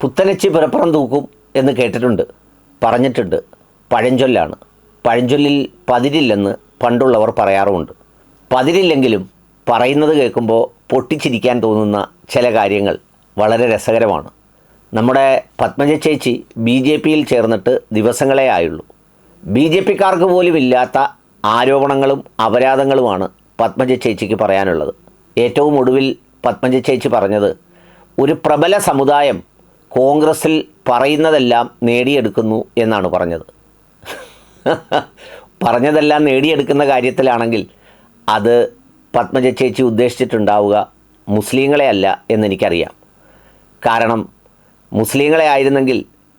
പുത്തനച്ചി പിറപ്പുറം തൂക്കും എന്ന് കേട്ടിട്ടുണ്ട്. പറഞ്ഞിട്ടുണ്ട്. പഴഞ്ചൊല്ലാണ്. പഴഞ്ചൊല്ലിൽ പതിരില്ലെന്ന് പണ്ടുള്ളവർ പറയാറുമുണ്ട്. പതിരില്ലെങ്കിലും പറയുന്നത് കേൾക്കുമ്പോൾ പൊട്ടിച്ചിരിക്കാൻ തോന്നുന്ന ചില കാര്യങ്ങൾ വളരെ രസകരമാണ്. നമ്മുടെ പത്മജ ചേച്ചി ബി ജെ പിയിൽ ചേർന്നിട്ട് ദിവസങ്ങളേ ആയുള്ളൂ. ബി ജെ പിക്കാർക്ക് പോലും ഇല്ലാത്ത ആരോപണങ്ങളും അപരാധങ്ങളുമാണ് പത്മജ ചേച്ചിക്ക് പറയാനുള്ളത്. ഏറ്റവും ഒടുവിൽ പത്മജ ചേച്ചി പറഞ്ഞത് ഒരു പ്രബല സമുദായം കോൺഗ്രസിൽ പറയുന്നതെല്ലാം നേടിയെടുക്കുന്നു എന്നാണ് പറഞ്ഞത്. പറഞ്ഞതെല്ലാം നേടിയെടുക്കുന്ന കാര്യത്തിലാണെങ്കിൽ അത് പത്മജ ചേച്ചി ഉദ്ദേശിച്ചിട്ടുണ്ടാവുക മുസ്ലിങ്ങളെ അല്ല എന്നെനിക്കറിയാം. കാരണം മുസ്ലിങ്ങളെ ആയിരുന്നെങ്കിൽ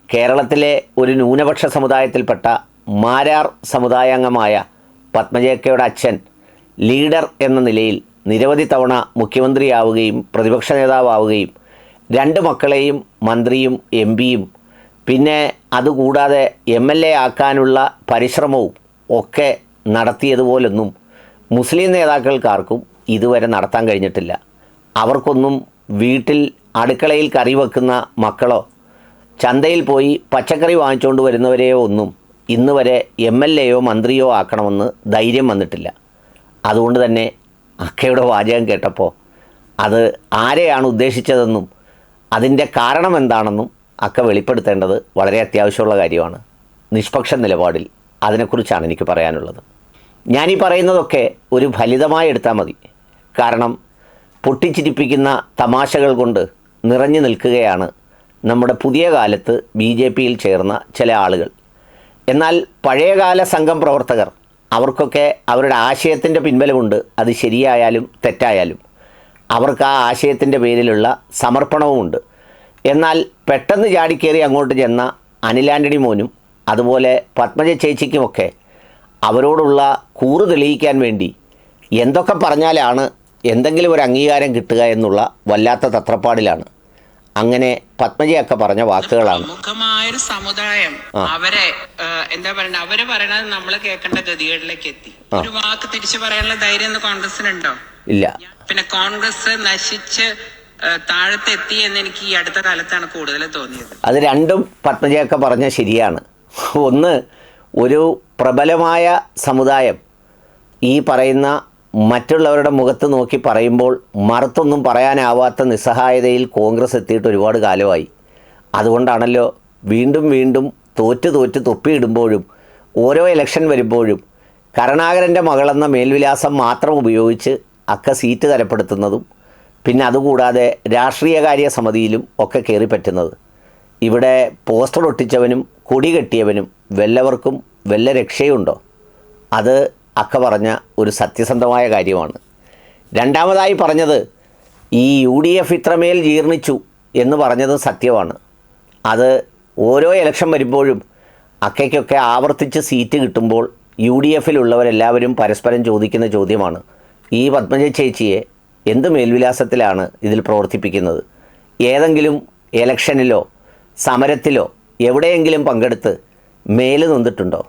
കേരളത്തിലെ ഒരു ന്യൂനപക്ഷ സമുദായത്തിൽപ്പെട്ട മാരാർ സമുദായാംഗമായ പത്മജയക്കയുടെ അച്ഛൻ ലീഡർ എന്ന നിലയിൽ നിരവധി തവണ മുഖ്യമന്ത്രിയാവുകയും പ്രതിപക്ഷ നേതാവാവുകയും രണ്ട് മക്കളെയും മന്ത്രിയും എം പിയും. പിന്നെ അതുകൂടാതെ എം എൽ എ ആക്കാനുള്ള പരിശ്രമവും ഒക്കെ നടത്തിയതുപോലൊന്നും മുസ്ലിം നേതാക്കൾക്കാർക്കും ഇതുവരെ നടത്താൻ കഴിഞ്ഞിട്ടില്ല. അവർക്കൊന്നും വീട്ടിൽ അടുക്കളയിൽ കറി വെക്കുന്ന മക്കളോ ചന്തയിൽ പോയി പച്ചക്കറി വാങ്ങിച്ചുകൊണ്ട് വരുന്നവരെയോ ഒന്നും ഇന്ന് വരെ എം എൽ എയോ മന്ത്രിയോ ആക്കണമെന്ന് ധൈര്യം വന്നിട്ടില്ല. അതുകൊണ്ട് തന്നെ അക്കയുടെ വാചകം കേട്ടപ്പോൾ അത് ആരെയാണ് ഉദ്ദേശിച്ചതെന്നും അതിന്റെ കാരണം എന്താണെന്നും ഒക്കെ വെളിപ്പെടുത്തേണ്ടത് വളരെ അത്യാവശ്യമുള്ള കാര്യമാണ്. നിഷ്പക്ഷ നിലപാടിൽ അതിനെക്കുറിച്ചാണ് എനിക്ക് പറയാനുള്ളത്. ഞാനീ പറയുന്നതൊക്കെ ഒരു ഫലിതമായി എടുത്താൽ മതി. കാരണം പൊട്ടിച്ചിരിപ്പിക്കുന്ന തമാശകൾ കൊണ്ട് നിറഞ്ഞു നിൽക്കുകയാണ് നമ്മുടെ പുതിയ കാലത്ത് ബി ജെ പിയിൽ ചേർന്ന ചില ആളുകൾ. എന്നാൽ പഴയകാല സംഘം പ്രവർത്തകർ അവർക്കൊക്കെ അവരുടെ ആശയത്തിന്റെ പിൻബലമുണ്ട്. അത് ശരിയായാലും തെറ്റായാലും. അവർക്ക് ആ ആശയത്തിന്റെ പേരിലുള്ള സമർപ്പണവുമുണ്ട്. എന്നാൽ പെട്ടെന്ന് ചാടിക്കേറി അങ്ങോട്ട് ചെന്ന അനിലാന്റണി മോനും അതുപോലെ പത്മജ ചേച്ചിക്കുമൊക്കെ അവരോടുള്ള കൂറ് തെളിയിക്കാൻ വേണ്ടി എന്തൊക്കെ പറഞ്ഞാലാണ് എന്തെങ്കിലും ഒരു അംഗീകാരം കിട്ടുക എന്നുള്ള വല്ലാത്ത തത്രപ്പാടിലാണ്. അങ്ങനെ പത്മജയൊക്കെ പറഞ്ഞ വാക്കുകളാണ്. ഒരു സമുദായം അവരെ എന്താ പറയണ്ട അവർ പറയണത് നമ്മൾ കേൾക്കേണ്ട ഗതികളിലേക്ക് എത്തി ഒരു വാക്ക് തിരിച്ചു പറയാനുള്ള ധൈര്യം കോൺഗ്രസിനുണ്ടോ? ഇല്ല. പിന്നെ കോൺഗ്രസ് നശിച്ച് താഴത്തെത്തി എന്ന് എനിക്ക് ഈ അടുത്ത കാലത്താണ് കൂടുതൽ തോന്നിയത്. അത് രണ്ടും പത്മജയൊക്കെ പറഞ്ഞ ശരിയാണ്. ഒന്ന് ഒരു പ്രബലമായ സമുദായം ഈ പറയുന്ന മറ്റുള്ളവരുടെ മുഖത്ത് നോക്കി പറയുമ്പോൾ മറുത്തൊന്നും പറയാനാവാത്ത നിസ്സഹായതയിൽ കോൺഗ്രസ് എത്തിയിട്ട് ഒരുപാട് കാലമായി. അതുകൊണ്ടാണല്ലോ വീണ്ടും വീണ്ടും തോറ്റ് തോറ്റ് തൊപ്പിയിടുമ്പോഴും ഓരോ ഇലക്ഷൻ വരുമ്പോഴും കരുണാകരന്റെ മകളെന്ന മേൽവിലാസം മാത്രം ഉപയോഗിച്ച് അക്ക സീറ്റ് തരപ്പെടുത്തുന്നതും പിന്നെ അതുകൂടാതെ രാഷ്ട്രീയകാര്യ സമിതിയിലും ഒക്കെ കയറി പറ്റുന്നത്. ഇവിടെ പോസ്റ്റർ ഒട്ടിച്ചവനും കൊടി കെട്ടിയവനും വല്ലവർക്കും വല്ല രക്ഷയുണ്ടോ? അത് അക്ക പറഞ്ഞ ഒരു സത്യസന്ധമായ കാര്യമാണ്. രണ്ടാമതായി പറഞ്ഞത് ഈ യു ഡി എഫ് ഇത്രമേൽ ജീർണിച്ചു എന്ന് പറഞ്ഞത് സത്യമാണ്. അത് ഓരോ ഇലക്ഷൻ വരുമ്പോഴും അക്കയ്ക്കൊക്കെ ആവർത്തിച്ച് സീറ്റ് കിട്ടുമ്പോൾ യു ഡി എഫിലുള്ളവരെല്ലാവരും പരസ്പരം ചോദിക്കുന്ന ചോദ്യമാണ്. ഈ പത്മജ ചേച്ചിയെ എന്ത് മേൽവിലാസത്തിലാണ് ഇതിൽ പ്രവർത്തിപ്പിക്കുന്നത്? ഏതെങ്കിലും എലക്ഷനിലോ സമരത്തിലോ എവിടെയെങ്കിലും പങ്കെടുത്ത് മേൽ നിന്നിട്ടുണ്ടോ?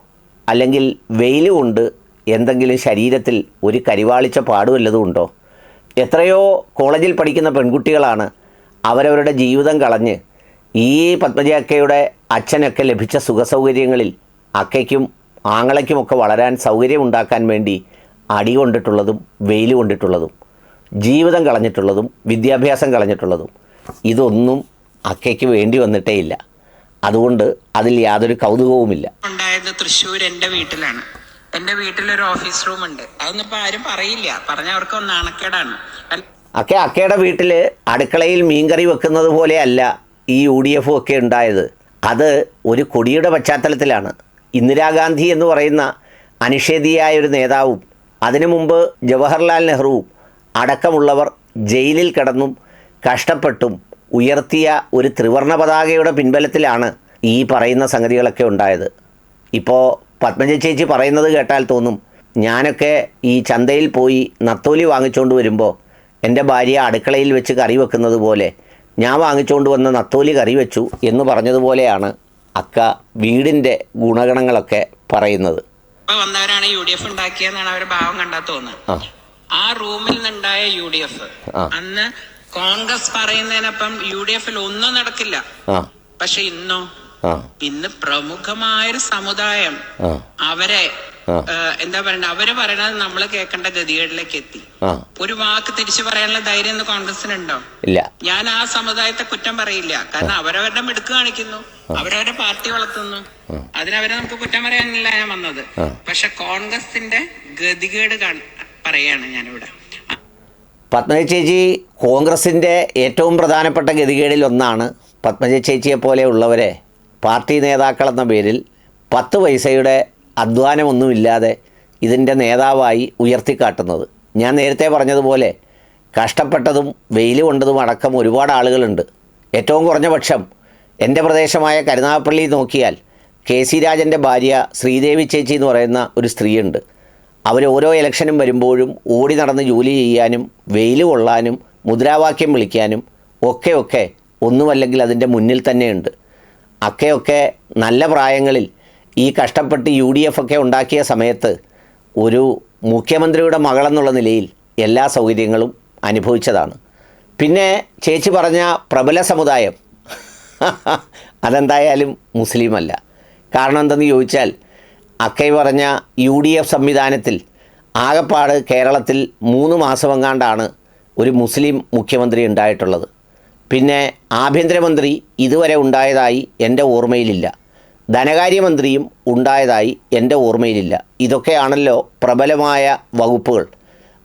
അല്ലെങ്കിൽ വെയിൽ കൊണ്ട് എന്തെങ്കിലും ശരീരത്തിൽ ഒരു കരിവാളിച്ച പാടുവല്ലതും ഉണ്ടോ? എത്രയോ കോളേജിൽ പഠിക്കുന്ന പെൺകുട്ടികളാണ് അവരവരുടെ ജീവിതം കളഞ്ഞ് ഈ പത്മജ അക്കയുടെ അച്ഛനൊക്കെ ലഭിച്ച സുഖസൗകര്യങ്ങളിൽ അക്കയ്ക്കും ആങ്ങളയ്ക്കുമൊക്കെ വളരാൻ സൗകര്യമുണ്ടാക്കാൻ വേണ്ടി അടി കൊണ്ടിട്ടുള്ളതും വെയിൽ കൊണ്ടിട്ടുള്ളതും ജീവിതം കളഞ്ഞിട്ടുള്ളതും വിദ്യാഭ്യാസം കളഞ്ഞിട്ടുള്ളതും ഇതൊന്നും അക്കയ്ക്ക് വേണ്ടി വന്നിട്ടേ ഇല്ല. അതുകൊണ്ട് അതിൽ യാതൊരു കൗതുകവുമില്ല. ഉണ്ടായത് തൃശ്ശൂർ എന്റെ വീട്ടിലാണ്. എന്റെ വീട്ടിലൊരു ഓഫീസ് റൂം ഉണ്ട്. അതൊന്നും ആരും പറയില്ല. പറഞ്ഞ അവർക്ക് ഒന്ന് നാണക്കേടാണ്. അല്ല- അക്കെ അക്കയുടെ വീട്ടിൽ അടുക്കളയിൽ മീൻകറി വെക്കുന്നത് പോലെയല്ല ഈ യു ഡി എഫും ഒക്കെ ഉണ്ടായത്. അത് ഒരു കൊടിയുടെ പശ്ചാത്തലത്തിലാണ്. ഇന്ദിരാഗാന്ധി എന്ന് പറയുന്ന അനിഷേധിയായ ഒരു നേതാവും അതിനു മുമ്പ് ജവഹർലാൽ നെഹ്റുവും അടക്കമുള്ളവർ ജയിലിൽ കിടന്നും കഷ്ടപ്പെട്ടും ഉയർത്തിയ ഒരു ത്രിവർണ പതാകയുടെ പിൻബലത്തിലാണ് ഈ പറയുന്ന സംഗതികളൊക്കെ ഉണ്ടായത്. ഇപ്പോൾ പത്മജ ചേച്ചി പറയുന്നത് കേട്ടാൽ തോന്നും ഞാനൊക്കെ ഈ ചന്തയിൽ പോയി നത്തോലി വാങ്ങിച്ചുകൊണ്ട് വരുമ്പോൾ എന്റെ ഭാര്യ അടുക്കളയിൽ വെച്ച് കറി വെക്കുന്നത് പോലെ ഞാൻ വാങ്ങിച്ചുകൊണ്ട് വന്ന നത്തോലി കറി വെച്ചു എന്ന് പറഞ്ഞതുപോലെയാണ് അക്ക വീടിന്റെ ഗുണഗണങ്ങളൊക്കെ പറയുന്നത്. ഇപ്പൊ വന്നവരാണ് യു ഡി എഫ് ഉണ്ടാക്കിയെന്നാണ് അവരുടെ ഭാവം കണ്ടാ തോന്നുന്നത്. ആ. റൂമിൽ നിന്നുണ്ടായ യു ഡി എഫ്. അന്ന് കോൺഗ്രസ് പറയുന്നതിനൊപ്പം യു ഡി എഫിൽ ഒന്നും നടക്കില്ല. പക്ഷെ ഇന്നോ? ഇന്ന് പ്രമുഖമായൊരു സമുദായം അവരെ എന്താ പറയണ്ട അവർ പറയണത് നമ്മൾ കേൾക്കേണ്ട ഗതികളിലേക്ക് എത്തി. ഒരു വാക്ക് തിരിച്ചു പറയാനുള്ള ധൈര്യം ഇന്ന് കോൺഗ്രസിനുണ്ടോ? ഇല്ല. ഞാൻ ആ സമുദായത്തെ കുറ്റം പറയില്ല. കാരണം അവരവരുടെ മിടുക്ക് കാണിക്കുന്നു. അവരവരുടെ പാർട്ടി വളർത്തുന്നു. അതിനവരെ നമുക്ക് കുറ്റം പറയാനല്ല ഞാൻ വന്നത്. പക്ഷെ കോൺഗ്രസിന്റെ ഗതികേട് പറയാണ് ഞാനിവിടെ. പത്മജി ചേച്ചി കോൺഗ്രസിന്റെ ഏറ്റവും പ്രധാനപ്പെട്ട ഗതികേടിൽ ഒന്നാണ് പത്മജി ചേച്ചിയെ പോലെയുള്ളവരെ പാർട്ടി നേതാക്കളെന്ന പേരിൽ പത്ത് പൈസയുടെ അധ്വാനമൊന്നുമില്ലാതെ ഇതിന്റെ നേതാവായി ഉയർത്തിക്കാട്ടുന്നത്. ഞാൻ നേരത്തെ പറഞ്ഞതുപോലെ കഷ്ടപ്പെട്ടതും വെയിൽ കൊണ്ടതും അടക്കം ഒരുപാട് ആളുകളുണ്ട്. ഏറ്റവും കുറഞ്ഞ പക്ഷം എന്റെ പ്രദേശമായ കരുനാഗപ്പള്ളി നോക്കിയാൽ കെ സി രാജന്റെ ഭാര്യ ശ്രീദേവി ചേച്ചി എന്ന് പറയുന്ന ഒരു സ്ത്രീയുണ്ട്. അവർ ഓരോ ഇലക്ഷനും വരുമ്പോഴും ഓടി നടന്ന് ജോലി ചെയ്യാനും വെയിൽ കൊള്ളാനും മുദ്രാവാക്യം വിളിക്കാനും ഒക്കെ ഒക്കെ ഒന്നുമല്ലെങ്കിൽ അതിന്റെ മുന്നിൽ തന്നെയുണ്ട്. അക്കെയൊക്കെ നല്ല പ്രായങ്ങളിൽ ഈ കഷ്ടപ്പെട്ട് യു ഡി എഫ് ഒക്കെ ഉണ്ടാക്കിയ സമയത്ത് ഒരു മുഖ്യമന്ത്രിയുടെ മകളെന്നുള്ള നിലയിൽ എല്ലാ സൗകര്യങ്ങളും അനുഭവിച്ചതാണ്. പിന്നെ ചേച്ചി പറഞ്ഞ പ്രബല സമുദായം അതെന്തായാലും മുസ്ലിമല്ല. കാരണം എന്തെന്ന് ചോദിച്ചാൽ അക്കൈ പറഞ്ഞ യു ഡി എഫ് സംവിധാനത്തിൽ ആകപ്പാട് കേരളത്തിൽ മൂന്ന് മാസം മാസമെങ്ങാണ്ടാണ് ഒരു മുസ്ലിം മുഖ്യമന്ത്രി ഉണ്ടായിട്ടുള്ളത്. പിന്നെ ആഭ്യന്തരമന്ത്രി ഇതുവരെ ഉണ്ടായതായി എന്റെ ഓർമ്മയിലില്ല. ധനകാര്യമന്ത്രിയും ഉണ്ടായതായി എന്റെ ഓർമ്മയിലില്ല. ഇതൊക്കെയാണല്ലോ പ്രബലമായ വകുപ്പുകൾ.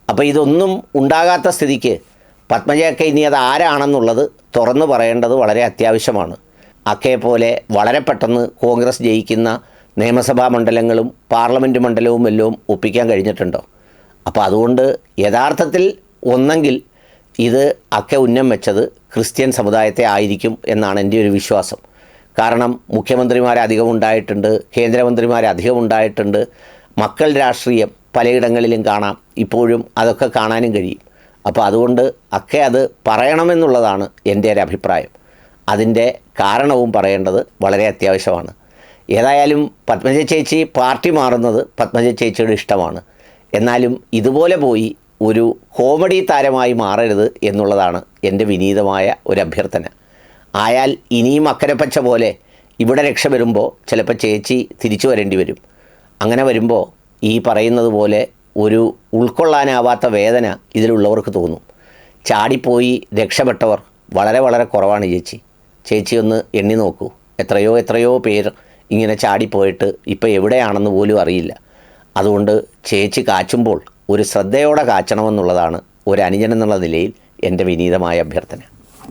അപ്പോൾ ഇതൊന്നും ഉണ്ടാകാത്ത സ്ഥിതിക്ക് പത്മജയൊക്കെ ഇനി അത് ആരാണെന്നുള്ളത് തുറന്നു പറയേണ്ടത് വളരെ അത്യാവശ്യമാണ്. അക്കേ പോലെ വളരെ പെട്ടെന്ന് കോൺഗ്രസ് ജയിക്കുന്ന നിയമസഭാ മണ്ഡലങ്ങളും പാർലമെന്റ് മണ്ഡലവും എല്ലാം ഒപ്പിക്കാൻ കഴിഞ്ഞിട്ടുണ്ടോ? അപ്പോൾ അതുകൊണ്ട് യഥാർത്ഥത്തിൽ ഒന്നെങ്കിൽ ഇത് അക്ക ഉന്നം വെച്ചത് ക്രിസ്ത്യൻ സമുദായത്തെ ആയിരിക്കും എന്നാണ് എന്റെ ഒരു വിശ്വാസം. കാരണം മുഖ്യമന്ത്രിമാർ അധികം ഉണ്ടായിട്ടുണ്ട് കേന്ദ്രമന്ത്രിമാർ അധികം ഉണ്ടായിട്ടുണ്ട്. മക്കൾ രാഷ്ട്രീയം പലയിടങ്ങളിലും കാണാം ഇപ്പോഴും അതൊക്കെ കാണാനും കഴിയും. അപ്പോൾ അതുകൊണ്ട് ഒക്കെ അത് പറയണമെന്നുള്ളതാണ് എന്റെ ഒരു അഭിപ്രായം. അതിന്റെ കാരണവും പറയേണ്ടത് വളരെ അത്യാവശ്യമാണ്. ഏതായാലും പത്മജ ചേച്ചി പാർട്ടി മാറുന്നത് പത്മജ ചേച്ചിയുടെ ഇഷ്ടമാണ്. എന്നാലും ഇതുപോലെ പോയി ഒരു കോമഡി താരമായി മാറരുത് എന്നുള്ളതാണ് എന്റെ വിനീതമായ ഒരു അഭ്യർത്ഥന. ആയാൽ ഇനിയും അക്കരപ്പച്ച പോലെ ഇവിടെ രക്ഷ വരുമ്പോൾ ചിലപ്പോൾ ചേച്ചി തിരിച്ചു വരേണ്ടി വരും. അങ്ങനെ വരുമ്പോൾ ഈ പറയുന്നത് പോലെ ഒരു ഉൾക്കൊള്ളാനാവാത്ത വേദന ഇതിലുള്ളവർക്ക് തോന്നും. ചാടിപ്പോയി രക്ഷപ്പെട്ടവർ വളരെ വളരെ കുറവാണ് ചേച്ചി. ചേച്ചി ഒന്ന് എണ്ണി നോക്കൂ. എത്രയോ എത്രയോ പേർ ഇങ്ങനെ ചാടിപ്പോയിട്ട് ഇപ്പോൾ എവിടെയാണെന്ന് പോലും അറിയില്ല. അതുകൊണ്ട് ചേച്ചി കാച്ചുമ്പോൾ ഒരു ശ്രദ്ധയോടെ കാച്ചണമെന്നുള്ളതാണ് ഒരു അനുജനെന്നുള്ള നിലയിൽ എന്റെ വിനീതമായ അഭ്യർത്ഥന.